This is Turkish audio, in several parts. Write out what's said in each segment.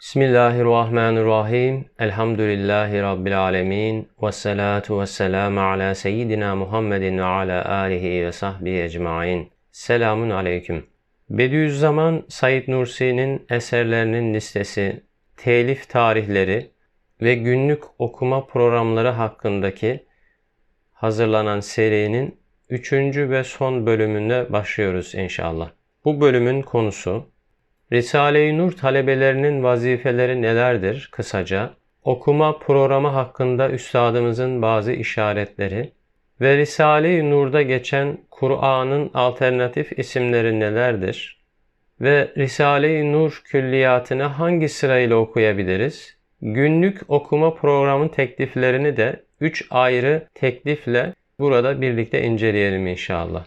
Bismillahirrahmanirrahim. Elhamdülillahi Rabbil alemin. Ve salatu ve selamu ala seyyidina Muhammedin ve ala alihi ve sahbihi ecmain. Selamun aleyküm. Bediüzzaman Said Nursi'nin eserlerinin listesi, telif tarihleri ve günlük okuma programları hakkındaki hazırlanan serinin üçüncü ve son bölümünde başlıyoruz inşallah. Bu bölümün konusu Risale-i Nur talebelerinin vazifeleri nelerdir kısaca, okuma programı hakkında üstadımızın bazı işaretleri ve Risale-i Nur'da geçen Kur'an'ın alternatif isimleri nelerdir ve Risale-i Nur külliyatını hangi sırayla okuyabiliriz? Günlük okuma programı tekliflerini de 3 ayrı teklifle burada birlikte inceleyelim inşallah.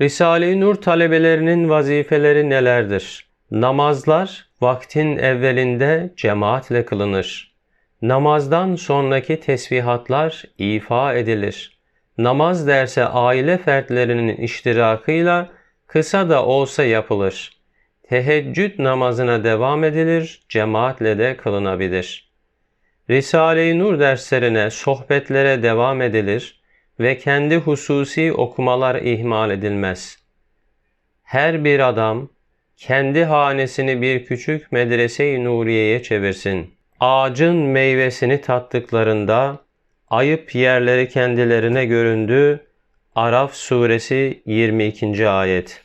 Risale-i Nur talebelerinin vazifeleri nelerdir? Namazlar vaktin evvelinde cemaatle kılınır. Namazdan sonraki tesbihatlar ifa edilir. Namaz derse aile fertlerinin iştirakıyla kısa da olsa yapılır. Teheccüd namazına devam edilir, cemaatle de kılınabilir. Risale-i Nur derslerine, sohbetlere devam edilir ve kendi hususi okumalar ihmal edilmez. Her bir adam, kendi hanesini bir küçük medrese-i nuriyeye çevirsin. Ağacın meyvesini tattıklarında ayıp yerleri kendilerine göründü. Araf suresi 22. ayet.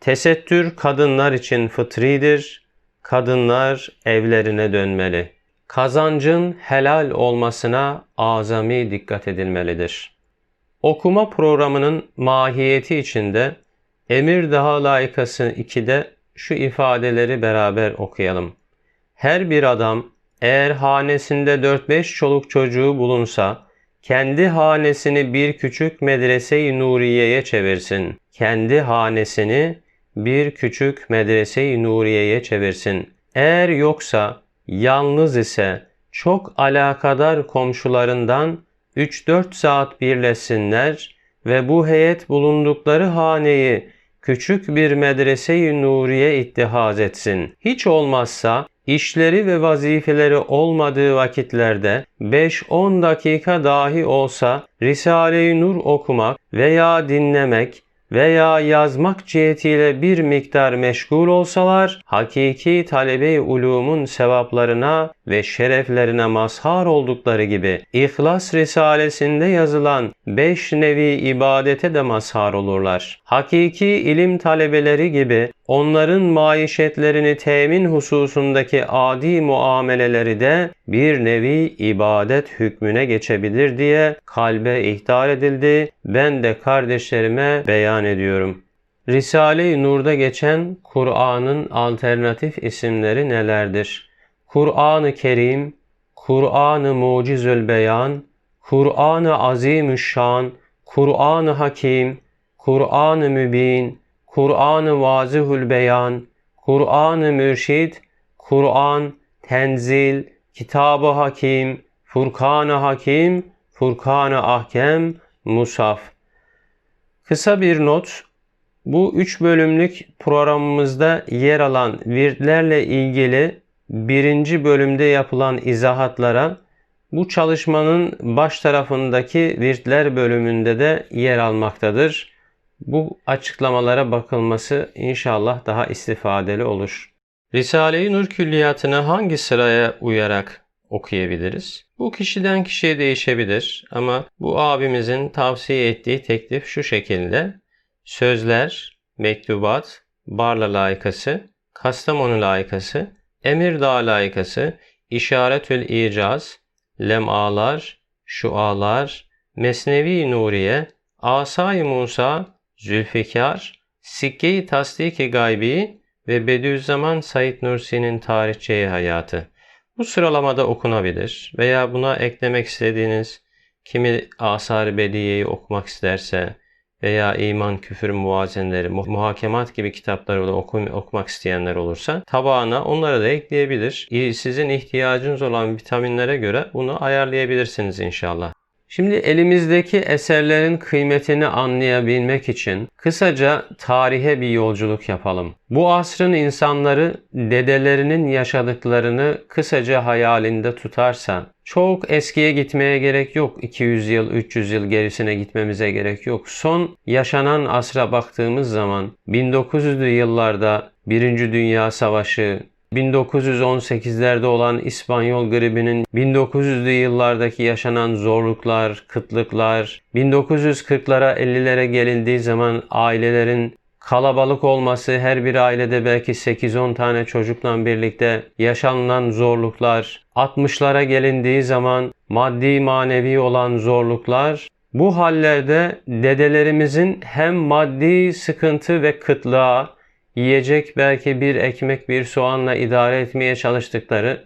Tesettür kadınlar için fıtridir. Kadınlar evlerine dönmeli. Kazancın helal olmasına azami dikkat edilmelidir. Okuma programının mahiyeti içinde Emir Daha Layıkası 2'de şu ifadeleri beraber okuyalım. Her bir adam eğer hanesinde 4-5 çoluk çocuğu bulunsa, kendi hanesini bir küçük medrese-i Nuriye'ye çevirsin. Kendi hanesini bir küçük medrese-i Nuriye'ye çevirsin. Eğer yoksa, yalnız ise çok alakadar komşularından 3-4 saat birleşsinler ve bu heyet bulundukları haneyi küçük bir medrese-i nuriye ittihaz etsin. Hiç olmazsa işleri ve vazifeleri olmadığı vakitlerde 5-10 dakika dahi olsa Risale-i Nur okumak veya dinlemek veya yazmak cihetiyle bir miktar meşgul olsalar, hakiki talebe-i ulumun sevaplarına ve şereflerine mazhar oldukları gibi İhlas Risalesinde yazılan beş nevi ibadete de mazhar olurlar. Hakiki ilim talebeleri gibi onların maişetlerini temin hususundaki adi muameleleri de bir nevi ibadet hükmüne geçebilir diye kalbe ihtar edildi. Ben de kardeşlerime beyan ediyorum. Risale-i Nur'da geçen Kur'an'ın alternatif isimleri nelerdir? Kur'an-ı Kerim, Kur'an-ı Mucizül Beyan, Kur'an-ı Azimüşşan, Kur'an-ı Hakim, Kur'an-ı Mübin, Kur'an-ı Vazihül Beyan, Kur'an-ı Mürşid, Kur'an, Tenzil, Kitab-ı Hakim, Furkan-ı Hakim, Furkan-ı Ahkem, Musaf. Kısa bir not. Bu üç bölümlük programımızda yer alan virtlerle ilgili birinci bölümde yapılan izahatlara bu çalışmanın baş tarafındaki virtler bölümünde de yer almaktadır. Bu açıklamalara bakılması inşallah daha istifadeli olur. Risale-i Nur külliyatını hangi sıraya uyarak okuyabiliriz? Bu kişiden kişiye değişebilir ama bu abimizin tavsiye ettiği teklif şu şekilde. Sözler, mektubat, Barla layıkası, Kastamonu layıkası, Emirdağ layıkası, İşaretül İcaz, Lemalar, Şualar, Mesnevi Nuriye, Asay Musa, Zülfikar, Sikke-i Tasdik-i Gaybi ve Bediüzzaman Said Nursi'nin tarihçeyi hayatı. Bu sıralamada okunabilir veya buna eklemek istediğiniz kimi Asar-ı Bediye'yi okumak isterse veya iman, küfür muvazenleri, muhakemat gibi kitapları da okum, okumak isteyenler olursa tabağına onları da ekleyebilir. Sizin ihtiyacınız olan vitaminlere göre bunu ayarlayabilirsiniz inşallah. Şimdi elimizdeki eserlerin kıymetini anlayabilmek için kısaca tarihe bir yolculuk yapalım. Bu asrın insanları dedelerinin yaşadıklarını kısaca hayalinde tutarsa çok eskiye gitmeye gerek yok. 200 yıl, 300 yıl gerisine gitmemize gerek yok. Son yaşanan asra baktığımız zaman 1900'lü yıllarda Birinci Dünya Savaşı, 1918'lerde olan İspanyol gribinin 1900'lü yıllardaki yaşanan zorluklar, kıtlıklar, 1940'lara 50'lere gelindiği zaman ailelerin kalabalık olması, her bir ailede belki 8-10 tane çocukla birlikte yaşanılan zorluklar, 60'lara gelindiği zaman maddi manevi olan zorluklar, bu hallerde dedelerimizin hem maddi sıkıntı ve kıtlığa yiyecek belki bir ekmek bir soğanla idare etmeye çalıştıkları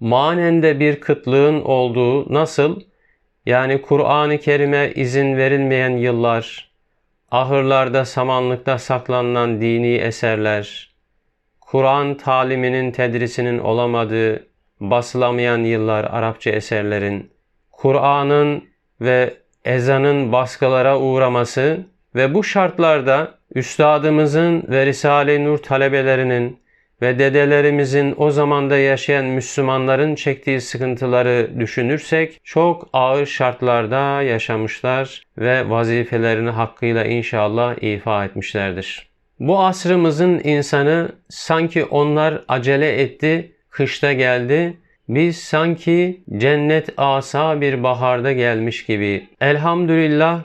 manende bir kıtlığın olduğu nasıl? Yani Kur'an-ı Kerim'e izin verilmeyen yıllar, ahırlarda samanlıkta saklanan dini eserler, Kur'an taliminin tedrisinin olamadığı basılamayan yıllar Arapça eserlerin, Kur'an'ın ve ezanın baskılara uğraması ve bu şartlarda üstadımızın ve Risale-i Nur talebelerinin ve dedelerimizin o zamanda yaşayan Müslümanların çektiği sıkıntıları düşünürsek çok ağır şartlarda yaşamışlar ve vazifelerini hakkıyla inşallah ifa etmişlerdir. Bu asrımızın insanı sanki onlar acele etti, kışta geldi. Biz sanki cennet asa bir baharda gelmiş gibi. Elhamdülillah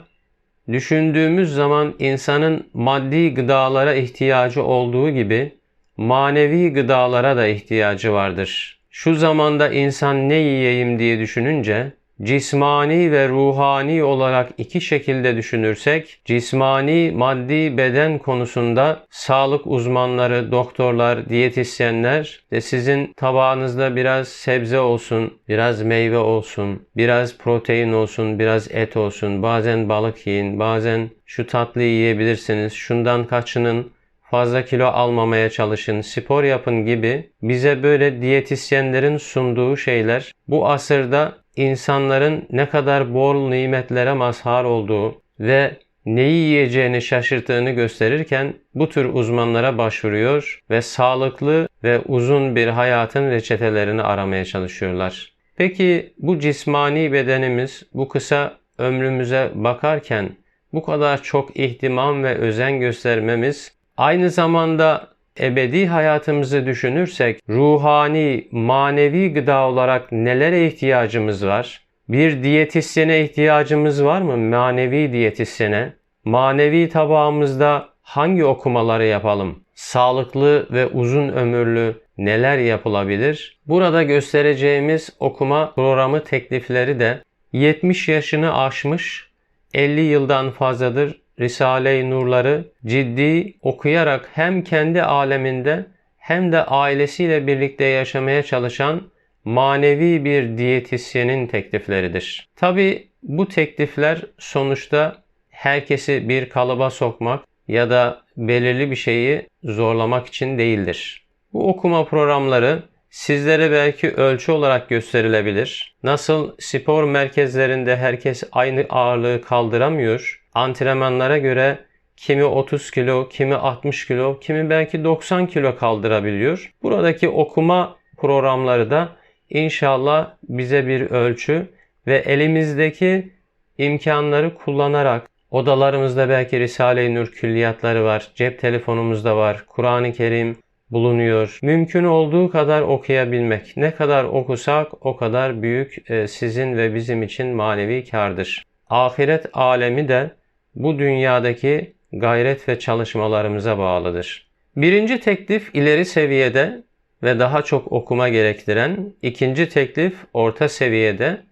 Düşündüğümüz zaman insanın maddi gıdalara ihtiyacı olduğu gibi manevi gıdalara da ihtiyacı vardır. Şu zamanda insan ne yiyeyim diye düşününce cismani ve ruhani olarak iki şekilde düşünürsek, cismani, maddi beden konusunda sağlık uzmanları, doktorlar, diyetisyenler de sizin tabağınızda biraz sebze olsun, biraz meyve olsun, biraz protein olsun, biraz et olsun, bazen balık yiyin, bazen şu tatlıyı yiyebilirsiniz, şundan kaçının, fazla kilo almamaya çalışın, spor yapın gibi bize böyle diyetisyenlerin sunduğu şeyler bu asırda insanların ne kadar bol nimetlere mazhar olduğu ve neyi yiyeceğini şaşırttığını gösterirken bu tür uzmanlara başvuruyor ve sağlıklı ve uzun bir hayatın reçetelerini aramaya çalışıyorlar. Peki bu cismani bedenimiz bu kısa ömrümüze bakarken bu kadar çok ihtimam ve özen göstermemiz aynı zamanda ebedi hayatımızı düşünürsek ruhani, manevi gıda olarak nelere ihtiyacımız var? Bir diyetisyene ihtiyacımız var mı? Manevi diyetisyene. Manevi tabağımızda hangi okumaları yapalım? Sağlıklı ve uzun ömürlü neler yapılabilir? Burada göstereceğimiz okuma programı teklifleri de 70 yaşını aşmış 50 yıldan fazladır Risale-i Nurları ciddi okuyarak hem kendi aleminde hem de ailesiyle birlikte yaşamaya çalışan manevi bir diyetisyenin teklifleridir. Tabi bu teklifler sonuçta herkesi bir kalıba sokmak ya da belirli bir şeyi zorlamak için değildir. Bu okuma programları sizlere belki ölçü olarak gösterilebilir. Nasıl spor merkezlerinde herkes aynı ağırlığı kaldıramıyor, antrenmanlara göre kimi 30 kilo, kimi 60 kilo, kimi belki 90 kilo kaldırabiliyor. Buradaki okuma programları da inşallah bize bir ölçü ve elimizdeki imkanları kullanarak odalarımızda belki Risale-i Nur külliyatları var, cep telefonumuzda var, Kur'an-ı Kerim bulunuyor. Mümkün olduğu kadar okuyabilmek. Ne kadar okusak o kadar büyük e, sizin ve bizim için manevi kardır. Ahiret alemi de bu dünyadaki gayret ve çalışmalarımıza bağlıdır. Birinci teklif ileri seviyede ve daha çok okuma gerektiren, ikinci teklif orta seviyede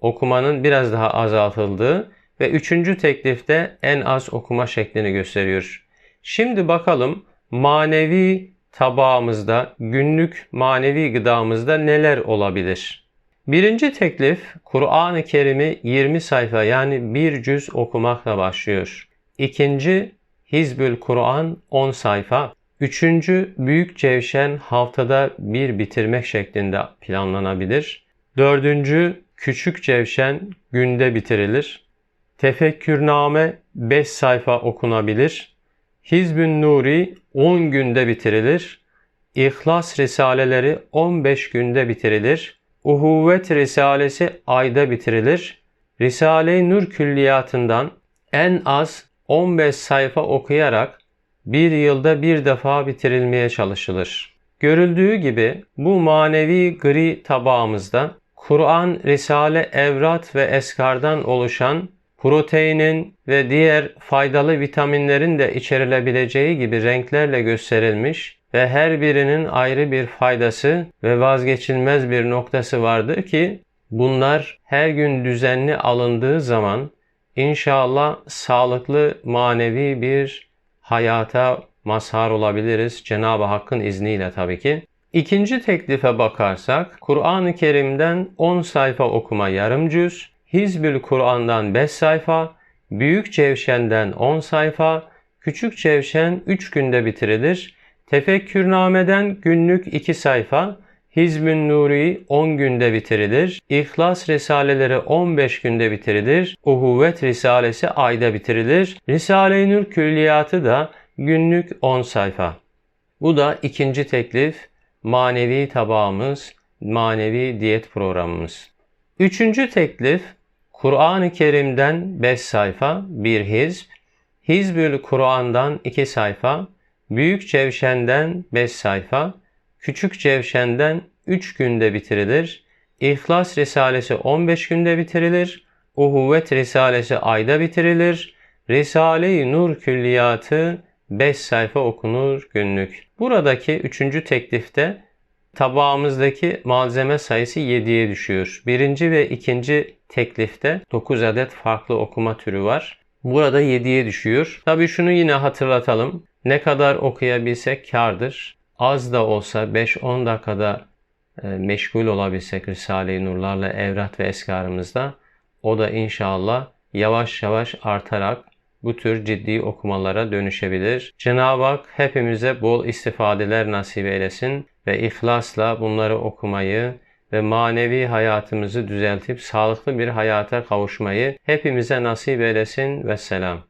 okumanın biraz daha azaltıldığı ve üçüncü teklifte en az okuma şeklini gösteriyor. Şimdi bakalım manevi tabağımızda, günlük manevi gıdamızda neler olabilir? Birinci teklif Kur'an-ı Kerim'i 20 sayfa yani bir cüz okumakla başlıyor. İkinci Hizbül Kur'an 10 sayfa. Üçüncü Büyük Cevşen haftada bir bitirmek şeklinde planlanabilir. Dördüncü Küçük Cevşen günde bitirilir. Tefekkürname 5 sayfa okunabilir. Hizbün Nuri 10 günde bitirilir. İhlas Risaleleri 15 günde bitirilir. Uhuvvet Risalesi ayda bitirilir. Risale-i Nur külliyatından en az 15 sayfa okuyarak bir yılda bir defa bitirilmeye çalışılır. Görüldüğü gibi bu manevi gri tabağımızda Kur'an, Risale, Evrat ve Eskar'dan oluşan proteinin ve diğer faydalı vitaminlerin de içerilebileceği gibi renklerle gösterilmiş ve her birinin ayrı bir faydası ve vazgeçilmez bir noktası vardır ki bunlar her gün düzenli alındığı zaman inşallah sağlıklı manevi bir hayata mazhar olabiliriz Cenab-ı Hakk'ın izniyle tabii ki. İkinci teklife bakarsak Kur'an-ı Kerim'den 10 sayfa okuma yarım cüz, Hizbül Kur'an'dan 5 sayfa, Büyük Cevşen'den 10 sayfa, Küçük Cevşen 3 günde bitirilir. Tefekkürname'den günlük 2 sayfa, Hizbün Nuri 10 günde bitirilir. İhlas Risaleleri 15 günde bitirilir. Uhuvvet Risalesi ayda bitirilir. Risale-i Nur Külliyatı da günlük 10 sayfa. Bu da ikinci teklif, manevi tabağımız, manevi diyet programımız. Üçüncü teklif, Kur'an-ı Kerim'den 5 sayfa, bir hizb, Hizbül Kur'an'dan 2 sayfa, Büyük Cevşen'den 5 sayfa, Küçük Cevşen'den 3 günde bitirilir. İhlas Risalesi 15 günde bitirilir. Uhuvvet Risalesi ayda bitirilir. Risale-i Nur Külliyatı 5 sayfa okunur günlük. Buradaki üçüncü teklifte tabağımızdaki malzeme sayısı 7'ye düşüyor. Birinci ve ikinci teklifte 9 adet farklı okuma türü var. Burada 7'ye düşüyor. Tabi şunu yine hatırlatalım. Ne kadar okuyabilsek kardır. Az da olsa 5-10 dakikada e, meşgul olabilsek Risale-i Nurlarla evrat ve eskarımızda o da inşallah yavaş yavaş artarak bu tür ciddi okumalara dönüşebilir. Cenab-ı Hak hepimize bol istifadeler nasip eylesin ve ihlasla bunları okumayı ve manevi hayatımızı düzeltip sağlıklı bir hayata kavuşmayı hepimize nasip eylesin ve selam.